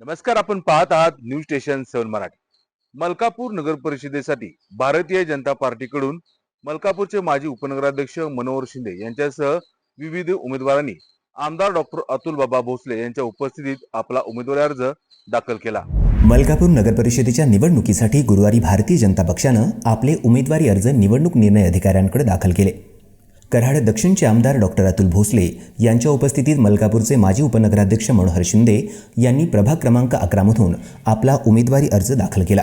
नमस्कार आपण पाहत आहात news station seven Marathi. Malkapur नगर परिषदेसाठी भारतीय जनता पार्टीकडून मलकापूरचे माजी उपनगराध्यक्ष मनोहर शिंदे यांच्यासह विविध उमेदवारांनी आमदार डॉक्टर अतुल बाबा भोसले यांच्या उपस्थितीत आपला उमेदवारी अर्ज दाखल केला. मलकापूर नगर परिषदेच्या निवडणुकीसाठी गुरुवारी भारतीय जनता पक्षानं आपले उमेदवारी अर्ज निवडणूक निर्णय अधिकाऱ्यांकडे दाखल केले. कराड दक्षिणचे आमदार डॉक्टर अतुल भोसले यांच्या उपस्थितीत मलकापूरचे माजी उपनगराध्यक्ष मनोहर शिंदे यांनी प्रभाग क्रमांक अकरामधून आपला उमेदवारी अर्ज दाखल केला.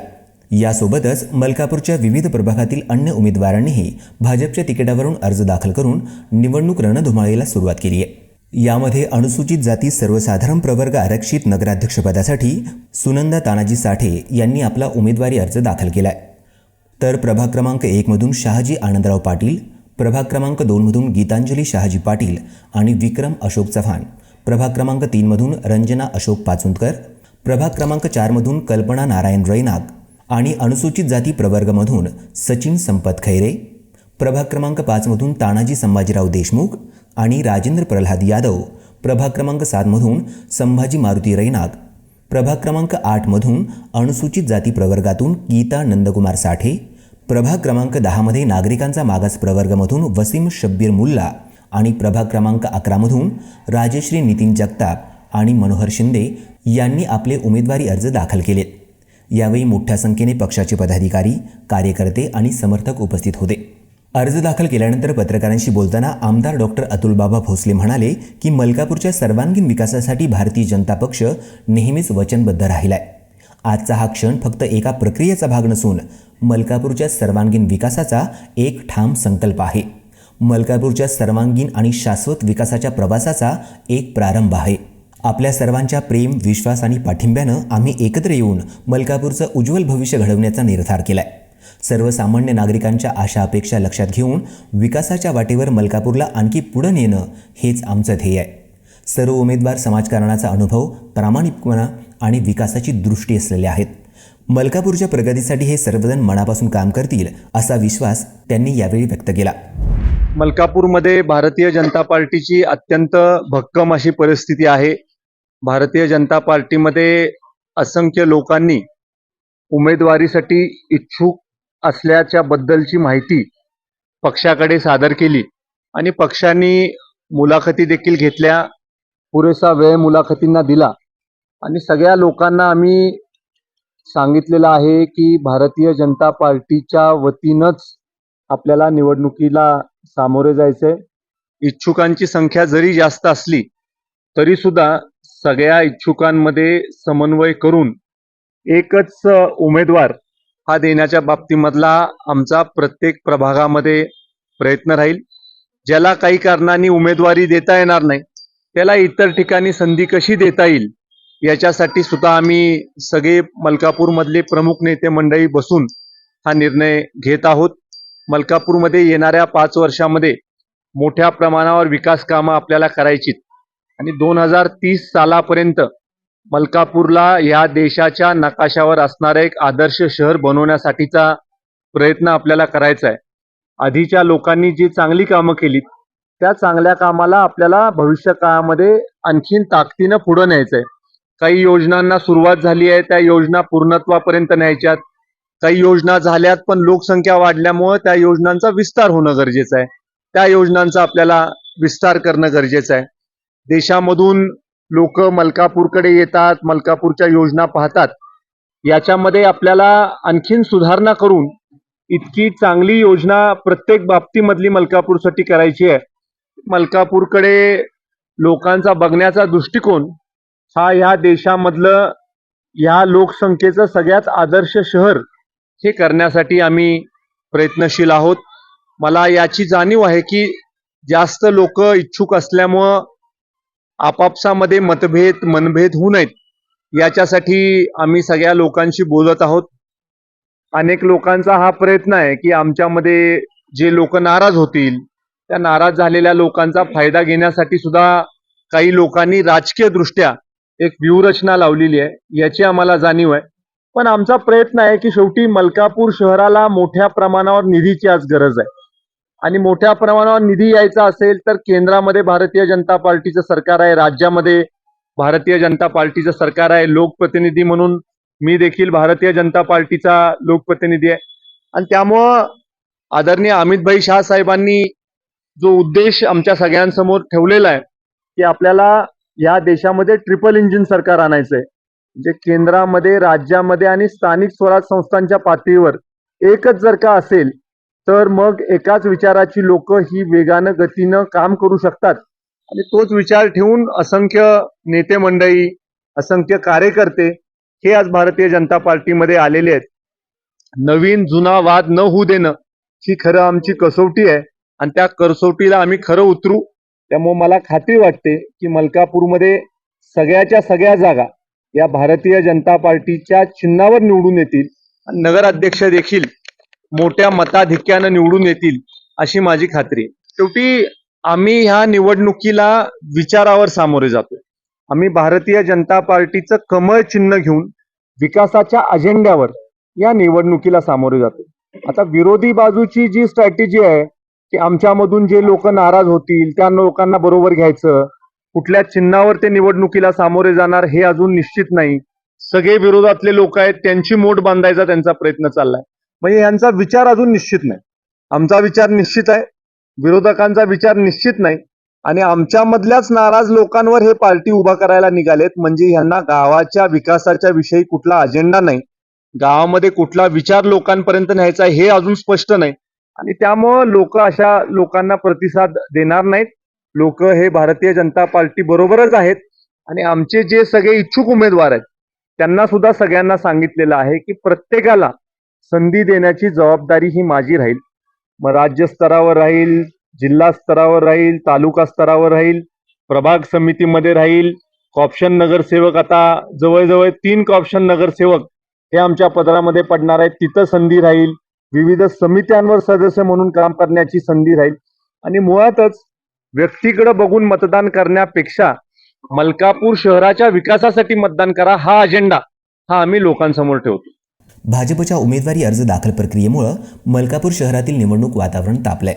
यासोबतच मलकापूरच्या विविध प्रभागातील अन्य उमेदवारांनीही भाजपच्या तिकिटावरून अर्ज दाखल करून निवडणूक रणधुमाळीला सुरुवात केली आहे. यामध्ये अनुसूचित जाती सर्वसाधारण प्रवर्ग आरक्षित नगराध्यक्षपदासाठी सुनंदा तानाजी साठे यांनी आपला उमेदवारी अर्ज दाखल केलाय तर प्रभाग क्रमांक एकमधून शहाजी आनंदराव पाटील प्रभाग क्रमांक दोनमधून गीतांजली शहाजी पाटील आणि विक्रम अशोक चव्हाण. प्रभाग क्रमांक तीनमधून रंजना अशोक पाचुंदकर. प्रभाग क्रमांक चारमधून कल्पना नारायण रैनाग आणि अनुसूचित जाती प्रवर्गमधून सचिन संपत खैरे. प्रभाग क्रमांक पाचमधून तानाजी संभाजीराव देशमुख आणि राजेंद्र प्रल्हाद यादव. प्रभाग क्रमांक सातमधून संभाजी मारुती रैनाग. प्रभाग क्रमांक आठमधून अनुसूचित जाती प्रवर्गातून गीता नंदकुमार साठे. प्रभाग क्रमांक दहामध्ये नागरिकांचा मागास प्रवर्गमधून वसीम शब्बीर मुल्ला आणि प्रभाग क्रमांक अकरामधून राजश्री नितीन जगताप आणि मनोहर शिंदे यांनी आपले उमेदवारी अर्ज दाखल केलेत यावेळी मोठ्या संख्येने पक्षाचे पदाधिकारी कार्यकर्ते आणि समर्थक उपस्थित होते. अर्ज दाखल केल्यानंतर पत्रकारांशी बोलताना आमदार डॉक्टर अतुलबाबा भोसले म्हणाले की मलकापूरच्या सर्वांगीण विकासासाठी भारतीय जनता पक्ष नेहमीच वचनबद्ध राहिला आहे आजचा हा क्षण फक्त एका प्रक्रियेचा भाग नसून मलकापूरच्या सर्वांगीण विकासाचा एक ठाम संकल्प आहे. मलकापूरच्या सर्वांगीण आणि शाश्वत विकासाच्या प्रवासाचा एक प्रारंभ आहे. आपल्या सर्वांच्या प्रेम विश्वास आणि पाठिंब्यानं आम्ही एकत्र येऊन मलकापूरचं उज्ज्वल भविष्य घडवण्याचा निर्धार केला आहे सर्वसामान्य नागरिकांच्या आशा अपेक्षा लक्षात घेऊन विकासाच्या वाटेवर मलकापूरला आणखी पुढं नेणं हेच आमचं ध्येय आहे. सर्व उमेदवार समाजकारणाचा अनुभव प्रामाणिकपणा आणि विकासाची दृष्टी असलेले आहेत. मलकापूरच्या प्रगतीसाठी हे सर्वजण मनापासून काम करतील असा विश्वास त्यांनी यावेळी व्यक्त केला. मलकापूरमध्ये भारतीय जनता पार्टीची अत्यंत भक्कम अशी परिस्थिती आहे. भारतीय जनता पार्टीमध्ये असंख्य लोकांनी उमेदवारीसाठी इच्छुक असल्याच्या बद्दलची माहिती पक्षाकडे सादर केली आणि पक्षांनी मुलाखती देखील घेतल्या. पुरेसा वेळ मुलाखतींना दिला. आणि सगळ्या लोकांना आम्ही सांगितलेलं आहे की भारतीय जनता पार्टीच्या वतीनंच आपल्याला निवडणुकीला सामोरे जायचंय. इच्छुकांची संख्या जरी जास्त असली तरी सुद्धा सगळ्या इच्छुकांमध्ये समन्वय करून एकच उमेदवार हा देण्याच्या बाबतीमधला आमचा प्रत्येक प्रभागामध्ये प्रयत्न राहील. ज्याला काही कारणांनी उमेदवारी देता येणार नाही त्याला इतर ठिकाणी संधी कशी देता येईल याच्यासाठी सुद्धा आम्ही सगळे मलकापूरमधले प्रमुख नेते मंडळी बसून हा निर्णय घेत आहोत. मलकापूरमध्ये येणाऱ्या पाच वर्षामध्ये मोठ्या प्रमाणावर विकास कामं आपल्याला करायचीत. आणि दोन हजार तीस सालापर्यंत मलकापूरला या देशाच्या नकाशावर असणारं एक आदर्श शहर बनवण्यासाठीचा प्रयत्न आपल्याला करायचा आहे. आधीच्या लोकांनी जी चांगली कामं केलीत त्या चांगल्या कामाला आपल्याला भविष्य काळामध्ये आणखीन ताकदीनं पुढं न्यायचं आहे काही योजनांना सुरुवात झाली आहे त्या योजना पूर्णत्वापर्यंत न्यायच्यात. काही योजना झाल्यात पण लोकसंख्या वाढल्यामुळे त्या योजनांचा विस्तार होणं गरजेचं आहे. त्या योजनांचा आपल्याला विस्तार करणं गरजेचं आहे. देशामधून लोक मलकापूरकडे येतात मलकापूरच्या योजना पाहतात. याच्यामध्ये आपल्याला आणखीन सुधारणा करून इतकी चांगली योजना प्रत्येक बाबतीमधली मलकापूरसाठी करायची आहे. मलकापूरकडे लोकांचा बघण्याचा दृष्टिकोन हा ह्या देशामधलं ह्या लोकसंख्येचं सगळ्यात आदर्श शहर हे करण्यासाठी आम्ही प्रयत्नशील आहोत. मला याची जाणीव आहे की जास्त लोक इच्छुक असल्यामुळं आपापसामध्ये मतभेद मनभेद होऊ नयेत. याच्यासाठी आम्ही सगळ्या लोकांशी बोलत आहोत. अनेक लोकांचा हा प्रयत्न आहे की आमच्यामध्ये जे लोक नाराज होतील त्या नाराज झालेल्या लोकांचा फायदा घेण्यासाठी सुद्धा काही लोकांनी राजकीय दृष्ट्या एक व्यूहरचना लावलेली आहे. याची आम्हाला जाणीव आहे. पण आमचा प्रयत्न आहे की शेवटी मलकापूर शहराला मोठ्या प्रमाणावर निधीची आज गरज आहे. आणि मोठ्या प्रमाणावर निधी यायचा असेल तर केंद्रामध्ये भारतीय जनता पार्टीचं सरकार आहे. राज्यामध्ये भारतीय जनता पार्टीचं सरकार आहे. लोकप्रतिनिधी म्हणून मी देखील भारतीय जनता पार्टीचा लोकप्रतिनिधी आहे. आणि त्यामुळं आदरणीय अमितभाई शाह साहेबांनी जो उद्देश आमच्या सगळ्यांसमोर ठेवलेला आहे की आपल्याला या देशामध्ये ट्रिपल इंजिन सरकार आणायचं आहे म्हणजे केंद्रामध्ये राज्यामध्ये आणि स्थानिक स्वराज संस्थांच्या पातळीवर एकच जर का असेल तर मग एकाच विचाराची लोक ही वेगानं गतीनं काम करू शकतात. आणि तोच विचार ठेवून असंख्य नेते मंडळी असंख्य कार्यकर्ते हे आज भारतीय जनता पार्टीमध्ये आलेले आहेत. नवीन जुना वाद न होऊ देणं ही खरं आमची कसोटी आहे. आणि त्या कसोटीला आम्ही खरं उतरू. त्यामुळे मला खात्री वाटते की मलकापूरमध्ये सगळ्याच्या सगळ्या जागा या भारतीय जनता पार्टीच्या चिन्हावर निवडून येतील. आणि नगराध्यक्ष देखील मोठ्या मताधिक्यानं निवडून येतील अशी माझी खात्री. आहे शेवटी आम्ही ह्या निवडणुकीला विचारावर सामोरे जातो आम्ही भारतीय जनता पार्टीचं कमळ चिन्ह घेऊन विकासाच्या अजेंड्यावर या निवडणुकीला सामोरे जातो आता विरोधी बाजूची जी स्ट्रॅटेजी आहे की आमच्यामधून जे लोक नाराज होतील त्या लोकांना बरोबर घ्यायचं. कुठल्या चिन्हावर ते निवडणुकीला सामोरे जाणार हे अजून निश्चित नाही. सगळे विरोधातले लोक आहेत त्यांची मोठ बांधायचा त्यांचा प्रयत्न चाललाय. म्हणजे यांचा विचार अजून निश्चित नाही. आमचा विचार निश्चित आहे. विरोधकांचा विचार निश्चित नाही. आणि आमच्यामधल्याच नाराज लोकांवर हे पार्टी उभा करायला निघालेत. म्हणजे यांना गावाच्या विकासाच्या विषयी कुठला अजेंडा नाही. गावामध्ये कुठला विचार लोकांपर्यंत न्यायचा हे अजून स्पष्ट नाही. आणि त्यामुळं लोक अशा लोकांना प्रतिसाद देणार नाहीत. लोक हे भारतीय जनता पार्टी बरोबरच आहेत. आणि आमचे जे सगळे इच्छुक उमेदवार आहेत त्यांना सुद्धा सगळ्यांना सांगितलेलं आहे की प्रत्येकाला संधी देण्याची जबाबदारी ही माझी राहील. मग राज्य स्तरावर राहील जिल्हा स्तरावर राहील तालुका स्तरावर राहील प्रभाग समितीमध्ये राहील कॉप्शन नगरसेवक आता जवळजवळ तीन कॉप्शन नगरसेवक हे आमच्या पदरामध्ये पडणार आहेत. तिथं संधी राहील. विविध समित्यांवर सदस्य म्हणून काम करण्याची संधी राहील. आणि मुळातच व्यक्तीकडे बघून मतदान करण्यापेक्षा मलकापूर शहराच्या विकासासाठी मतदान करा हा अजेंडा हा आम्ही लोकांसमोर ठेवतो. भाजपच्या उमेदवारी अर्ज दाखल प्रक्रियेमुळं मलकापूर शहरातील निवडणूक वातावरण तापलंय.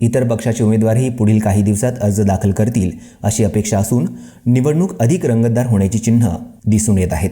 इतर पक्षाचे उमेदवारही पुढील काही दिवसात अर्ज दाखल करतील अशी अपेक्षा असून निवडणूक अधिक रंगतदार होण्याची चिन्ह दिसून येत आहेत.